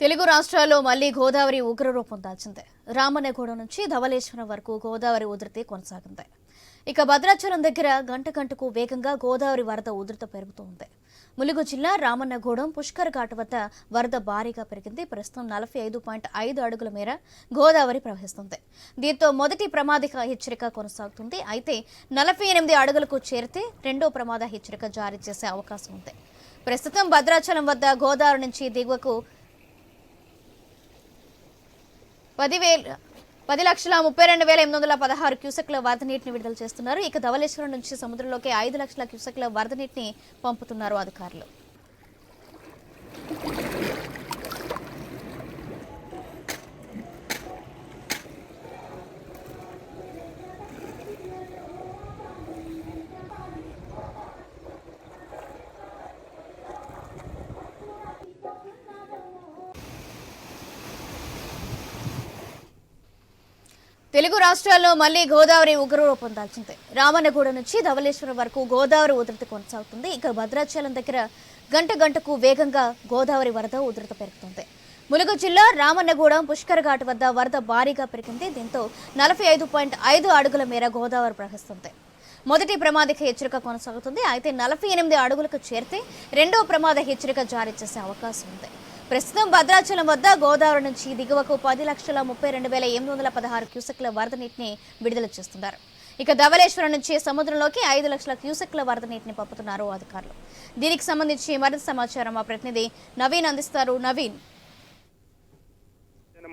తెలుగు రాష్ట్రాల్లో మళ్ళీ గోదావరి ఉగ్రరూపం దాల్చింది. రామన్నగూడెం నుంచి ధవళేశ్వరం వరకు గోదావరి ఉధృతి కొనసాగింది. ఇక భద్రాచలం దగ్గర గంట గంటకు వేగంగా గోదావరి వరద ఉధృత పెరుగుతోంది ములుగు జిల్లా రామన్నగూడెం పుష్కర్ ఘాట్ వద్ద వరద భారీగా పెరిగింది. ప్రస్తుతం నలభై ఐదు పాయింట్ ఐదు అడుగుల మేర గోదావరి ప్రవహిస్తుంది. దీంతో మొదటి ప్రమాదిక హెచ్చరిక కొనసాగుతుంది. అయితే నలభై ఎనిమిది అడుగులకు చేరితే రెండో ప్రమాద హెచ్చరిక జారీ చేసే అవకాశం ఉంది. ప్రస్తుతం భద్రాచలం వద్ద గోదావరి నుంచి దిగువకు పదివేల పది లక్షల ముప్పై రెండు వేల ఎనిమిది వందల పదహారు క్యూసెక్ల వరద నీటిని విడుదల చేస్తున్నారు. ఇక ధవలేశ్వరం నుంచి సముద్రంలోకి ఐదు లక్షల క్యూసెక్ల వరద నీటిని పంపుతున్నారు అధికారులు. తెలుగు రాష్ట్రాల్లో మళ్ళీ గోదావరి ఉగ్రరూపం దాల్చింది. రామన్నగూడెం నుంచి ధవళేశ్వరం వరకు గోదావరి ఉధృతి కొనసాగుతుంది. ఇక భద్రాచలం దగ్గర గంట గంటకు వేగంగా గోదావరి వరద ఉధృత పెరుగుతుంది. ములుగు జిల్లా రామన్నగూడెం పుష్కర్ ఘాట్ వద్ద వరద భారీగా పెరిగింది. దీంతో నలభై ఐదు పాయింట్ ఐదు అడుగుల మేర గోదావరి ప్రవహిస్తుంది. మొదటి ప్రమాదక హెచ్చరిక కొనసాగుతుంది. అయితే నలభై ఎనిమిది అడుగులకు చేరితే రెండో ప్రమాద హెచ్చరిక జారీ చేసే అవకాశం ఉంది. ప్రస్తుతం భద్రాచలం వద్ద గోదావరి నుంచి దిగువకు పది లక్షల ముప్పై రెండు వేల ఎనిమిది వందల పదహారు క్యూసెక్ల వరద నీటిని విడుదల చేస్తున్నారు. ఇక ధవళేశ్వరం నుంచి సముద్రంలోకి ఐదు లక్షల క్యూసెక్ల వరద నీటిని పంపుతున్నారు అధికారులు. దీనికి సంబంధించి మరింత సమాచారం మా ప్రతినిధి నవీన్ అందిస్తారు. నవీన్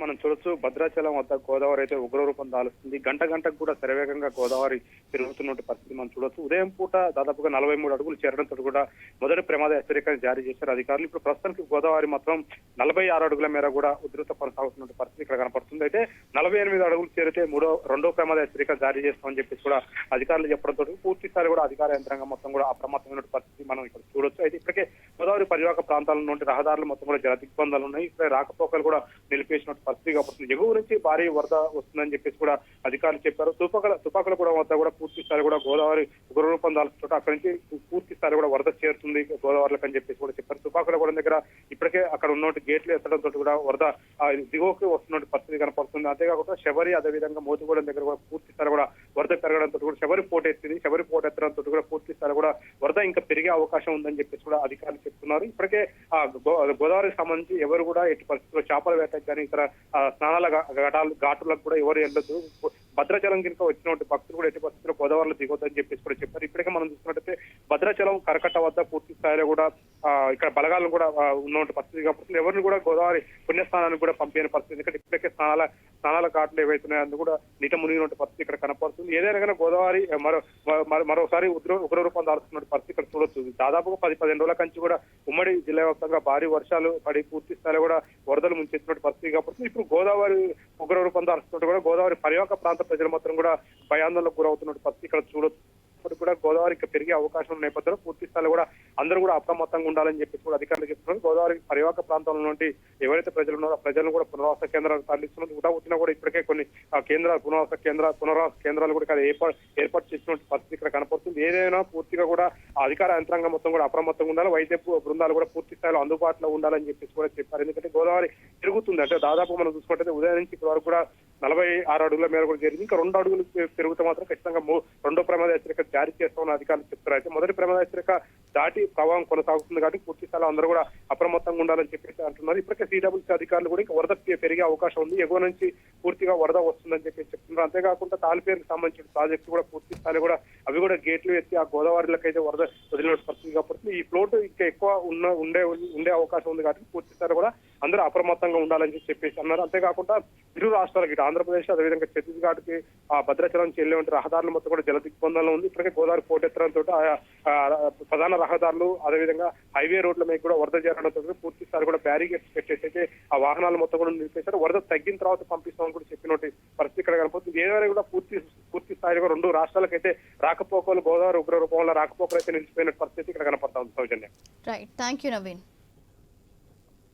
మనం చూడొచ్చు. భద్రాచలం వద్ద గోదావరి అయితే ఉగ్రరూపం దాలుస్తుంది. గంట గంటకు కూడా శరవేగంగా గోదావరి పెరుగుతున్నట్టు పరిస్థితి మనం చూడొచ్చు. ఉదయం పూట దాదాపుగా నలభై మూడు అడుగులు చేరడంతో కూడా మొదటి ప్రమాద హెచ్చరికను జారీ చేశారు అధికారులు. ఇప్పుడు ప్రస్తుతానికి గోదావరి మాత్రం నలభై ఆరు అడుగుల మేర కూడా ఉధృత కొనసాగుతున్న పరిస్థితి ఇక్కడ కనపడుతుంది. అయితే నలభై ఎనిమిది అడుగులు చేరితే మూడో రెండో ప్రమాద హెచ్చరిక జారీ చేస్తామని చెప్పేసి కూడా అధికారులు చెప్పడంతో పూర్తి స్థాయి కూడా అధికార యంత్రాంగం మొత్తం కూడా అప్రమత్తమైన పరిస్థితి మనం ఇక్కడ చూడొచ్చు. అయితే ఇప్పటికే గోదావరి పరివాహక ప్రాంతాల నుండి రహదారులు మొత్తం కూడా జల దిగ్బంధాలు ఉన్నాయి. ఇక్కడ రాకపోకలు కూడా నిలిపేసినట్టు పరిస్థితి వస్తుంది ఎగువ నుంచి భారీ వరద వస్తుందని చెప్పేసి కూడా అధికారులు చెప్పారు. తుపాకుల తుపాకుల కూడా వద్ద కూడా పూర్తి స్థాయి కూడా గోదావరి ఉగ్రరూపం దాల్చుతుంటే అక్కడి నుంచి పూర్తి స్థాయి కూడా వరద చేరుతుంది గోదావరిలోకి అని చెప్పేసి కూడా చెప్పారు. తుపాకుల కూడా దగ్గర ఇప్పటికే అక్కడ ఉన్నటువంటి గేట్లు ఎత్తడంతో కూడా వరద దిగువకి వస్తున్న పరిస్థితి కనపడుతుంది. అంతేకాకుండా శబరి అదేవిధంగా మోతుగూడెం దగ్గర కూడా పూర్తి స్థాయి కూడా వరద పెరగడంతో కూడా శబరి పోటు ఎత్తింది. శబరి పోటు ఎత్తడంతో కూడా పూర్తి స్థాయి కూడా వరద ఇంకా పెరిగే అవకాశం ఉందని చెప్పేసి కూడా అధికారులు చెప్తున్నారు. ఇప్పటికే ఆ గో- గోదావరికి సంబంధించి ఎవరు కూడా ఎట్టి పరిస్థితుల్లో చేపల వేటకు కానీ ఇతర స్నానాల ఘటాలు ఘాటులకు కూడా ఎవరు వెళ్ళొద్దు. భద్రాచలం కింద వచ్చినటువంటి భక్తులు కూడా ఎట్టి పరిస్థితుల్లో గోదావరిలో దిగొద్దని చెప్పేసి కూడా చెప్పారు. ఇప్పటికే మనం చూసినట్టయితే భద్రాచలం కరకట్ట వద్ద పూర్తి స్థాయిలో కూడా ఇక్కడ బలగాలను కూడా ఉన్నటువంటి పరిస్థితి కాబట్టి ఎవరిని కూడా గోదావరి పుణ్యస్థానానికి కూడా పంపించిన పరిస్థితి. ఎందుకంటే ఇప్పటికే స్నానాల స్నానాల కాట్లు ఏవైతున్నాయో అందుకు కూడా నీట మునిగినటువంటి పరిస్థితి ఇక్కడ కనపడుతుంది. ఏదైనా కానీ గోదావరి మరో మరోసారి ఉగ్ర ఉగ్ర రూపం దాల్చుతున్న పరిస్థితి ఇక్కడ చూడొచ్చు. దాదాపుగా పది పదిహేను రోజుల కంచి కూడా ఉమ్మడి జిల్లా వ్యాప్తంగా భారీ వర్షాలు పడి పూర్తి స్థాయిలో కూడా వరదలు ముంచెత్తినటువంటి పరిస్థితి కాబట్టి ఇప్పుడు గోదావరి ఉగ్ర రూపం దాల్చుతుంటే కూడా గోదావరి పరివాహక ప్రాంత ప్రజలు మాత్రం కూడా భయాందోళనకు గురవుతున్న పరిస్థితి ఇక్కడ చూడొచ్చు. కూడా గోదావరి పెరిగే అవకాశం ఉన్న నేపథ్యంలో పూర్తి స్థాయిలో కూడా అందరూ కూడా అప్రమత్తంగా ఉండాలని చెప్పి కూడా అధికారులు చెప్తున్నారు. గోదావరి పరివాహక ప్రాంతంలో నుండి ఎవరైతే ప్రజలు ఉన్నారో ఆ ప్రజలను కూడా పునరావాస కేంద్రాలు తరలిస్తున్నారు. కూడా వచ్చినా కూడా ఇప్పటికే కొన్ని కేంద్ర కేంద్రాలు పునరావాస కేంద్ర పునరావాస కేంద్రాలు కూడా ఇక్కడ ఏర్పాటు ఏర్పాటు చేసినటువంటి పరిస్థితి ఇక్కడ కనపడుతుంది. ఏదైనా పూర్తిగా కూడా అధికార యంత్రాంగం మొత్తం కూడా అప్రమత్తంగా ఉండాలి. వైద్య బృందాలు కూడా పూర్తి స్థాయిలో అందుబాటులో ఉండాలని చెప్పేసి కూడా చెప్పారు. ఎందుకంటే గోదావరి తిరుగుతుంది అంటే దాదాపు మనం చూసుకుంటే ఉదయం నుంచి ఇప్పటి వరకు కూడా నలభై ఆరు అడుగుల మేర కూడా జరిగింది. ఇంకా రెండు అడుగులు పె- మాత్రం ఖచ్చితంగా రెండో ప్రమాద హెచ్చరిక జారీ చేస్తామని అధికారులు చెప్తారు అయితే మొదటి ప్రమాద హెచ్చరిక దాటి ప్రవాహం కొనసాగుతుంది కాబట్టి పూర్తి స్థాయిలో అందరూ కూడా అప్రమత్తంగా ఉండాలని చెప్పేసి అంటున్నారు. ఇప్పటికే సిడబ్ల్యూసీ అధికారులు కూడా ఇంకా వరద పెరిగే అవకాశం ఉంది. ఎగువ నుంచి పూర్తిగా వరద వస్తుందని చెప్పేసి చెప్తున్నారు. అంతేకాకుండా తాలిపేరుకు సంబంధించిన ప్రాజెక్టు కూడా పూర్తి స్థాయిలో కూడా అవి కూడా గేట్లు ఎత్తి ఆ గోదావరిలోకి అయితే వరద వదిలిన పరిస్థితి కాబట్టి ఈ ఫ్లోట్ ఇంకా ఎక్కువ ఉన్న ఉండే ఉండే అవకాశం ఉంది కాబట్టి పూర్తి స్థాయిలో కూడా అందరూ అప్రమత్తంగా ఉండాలని చెప్పేసి అన్నారు. అంతేకాకుండా ఇరు రాష్ట్రాలకి ఇటు ఆంధ్రప్రదేశ్ అదేవిధంగా ఛత్తీస్గఢ్కి ఆ భద్రాచలం చెల్లినవంటి రహదారులు మొత్తం కూడా జలదిగ్బంధంలో ఉంది. ఇప్పటికే గోదావరి పోటెత్తడంతో ప్రధాన రహదారులు అదేవిధంగా హైవే రోడ్ల మీద కూడా వరద చేరడంతో పూర్తి స్థాయి కూడా బ్యారికేడ్స్ పెట్టేసి అయితే ఆ వాహనాలు మొత్తం కూడా నిలిపేశారు. వరద తగ్గిన తర్వాత పంపిస్తామని కూడా చెప్పినట్టు పరిస్థితి ఇక్కడ కనపడుతుంది. ఏదైనా కూడా పూర్తి పూర్తి స్థాయిలో రెండు రాష్ట్రాలకైతే రాకపోకలు గోదావరి ఉగ్ర రూపంలో రాకపోకలు అయితే నిలిచిపోయిన పరిస్థితి ఇక్కడ కనపడతా ఉంది Soujanya. Right thank you Naveen